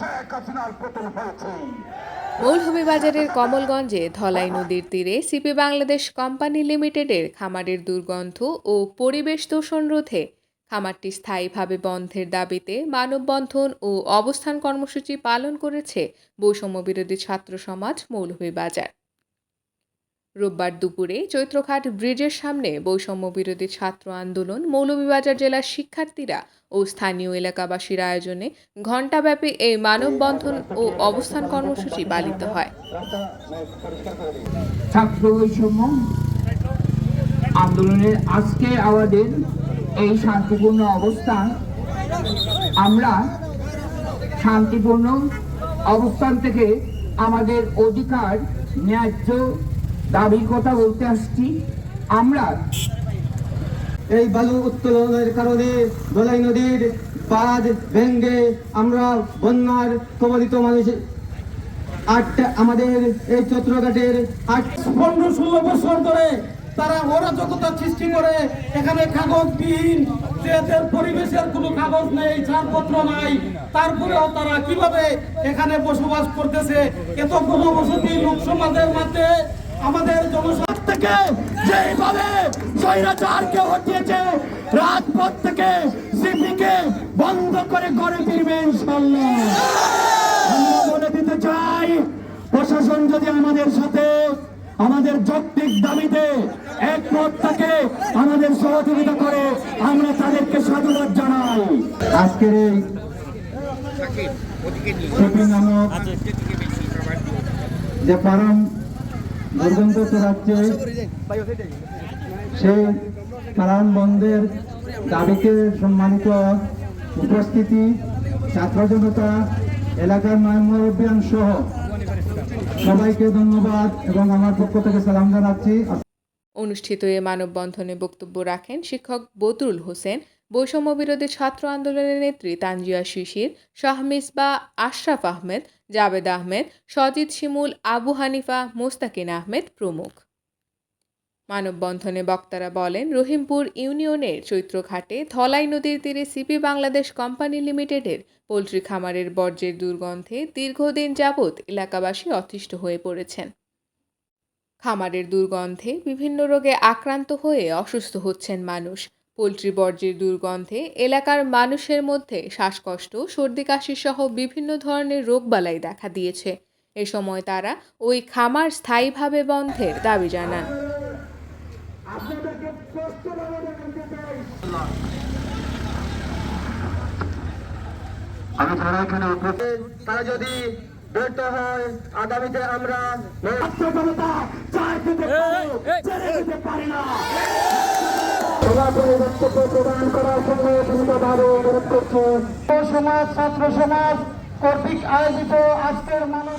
শেখ মৌলভীবাজারের কমলগঞ্জে ধলাই নদীর তীরে সিপি বাংলাদেশ কোম্পানি লিমিটেডের খামারের দুর্গন্ধ ও পরিবেশ দূষণ রোধে খামারটি স্থায়ীভাবে বন্ধের দাবিতে মানববন্ধন ও অবস্থান কর্মসূচি পালন করেছে বৈষম্য বিরোধী ছাত্র সমাজ মৌলভীবাজার। রোববার দুপুরে চৈত্রঘাট ব্রিজের সামনে বৈষম্য বিরোধী ছাত্র আন্দোলন মৌলভীবাজার জেলার শিক্ষার্থীরা ও স্থানীয় এলাকাবাসীর আয়োজনে ঘণ্টাব্যাপী এই মানববন্ধন ও অবস্থান কর্মসূচি পালিত হয়। ছাত্র বৈষম্য আন্দোলনের আজকে আমাদের এই শান্তিপূর্ণ অবস্থান। আমরা শান্তিপূর্ণ অবস্থান থেকে আমাদের অধিকার ন্যায্য দাবির কথা বলতে আসছি। আমরা এই বালু উত্তোলনের কারণে দোলাই নদীর বাঁধ ভেঙ্গে আমরা বন্যার কবলিত মানুষ। আটটা আমাদের এই চত্রঘাটের পনেরো ষোলো বছর ধরে তারা অরাজকতা সৃষ্টি করে। এখানে কাগজবিহীন যে এদের পরিবেশের কোনো কাগজ নেই, ছাড়পত্র নাই, তারপরেও তারা কীভাবে এখানে বসবাস করতেছে? এত গণবসতি লোক সমাজের মধ্যে আমাদের জনসমাজ থেকে যেভাবে স্বৈরাচারকে হটিয়েছে রাজপথ থেকে সিপিকে বন্ধ করে ঘরে ফিরবে ইনশাল্লাহ আমরা বলে দিতে চাই প্রশাসন যদি আমাদের সাথে আমাদের যৌক্তিক দাবিতে একমত থাকে আমাদের সহযোগিতা করে আমরা তাদেরকে সাধুবাদ জানাই। আজকের এই যে ফার্ম দুর্গন্ধ ছড়াচ্ছে সেই ফার্ম বন্ধের দাবিতে সম্মানিত উপস্থিতি, ছাত্র জনতা, এলাকার মানবীয়ান সহ সবাইকে ধন্যবাদ এবং আমার পক্ষ থেকে সালাম জানাচ্ছি। অনুষ্ঠিত এ মানববন্ধনে বক্তব্য রাখেন শিক্ষক বদরুল হোসেন বৈষম্য বিরোধী ছাত্র আন্দোলনের নেত্রী তানজিয়া শিশির শাহমিসবা আশরাফ আহমেদ, জাবেদ আহমেদ সজিদ শিমুল, আবু হানিফা, মোস্তাকিন আহমেদ প্রমুখ। মানববন্ধনে বক্তারা বলেন, রহিমপুর ইউনিয়নের চৈত্রঘাটে ধলাই নদীর তীরে সিপি বাংলাদেশ কোম্পানি লিমিটেডের পোলট্রি খামারের বর্জ্যের দুর্গন্ধে দীর্ঘদিন যাবৎ এলাকাবাসী অতিষ্ঠ হয়ে পড়েছেন। খামারের দুর্গন্ধে বিভিন্ন রোগে আক্রান্ত হয়ে অসুস্থ হচ্ছেন মানুষ। পোলট্রি বর্জ্যের দুর্গন্ধে এলাকার মানুষের মধ্যে শ্বাসকষ্ট সর্দি কাশি সহ বিভিন্ন ধরনের রোগবালাই দেখা দিয়েছে। এ সময় তারা ওই খামার স্থায়ীভাবে বন্ধের দাবি জানান। আমি যারা এখানে তারা যদি ব্যর্থ হয় আগামীতে আমরা সভাপতি বক্তব্য প্রদান করার জন্য ভূমিকাভাবে অনুরোধ করছে। সমাজ, ছাত্র সমাজ, কর্তৃক আয়োজিত আজকের মানব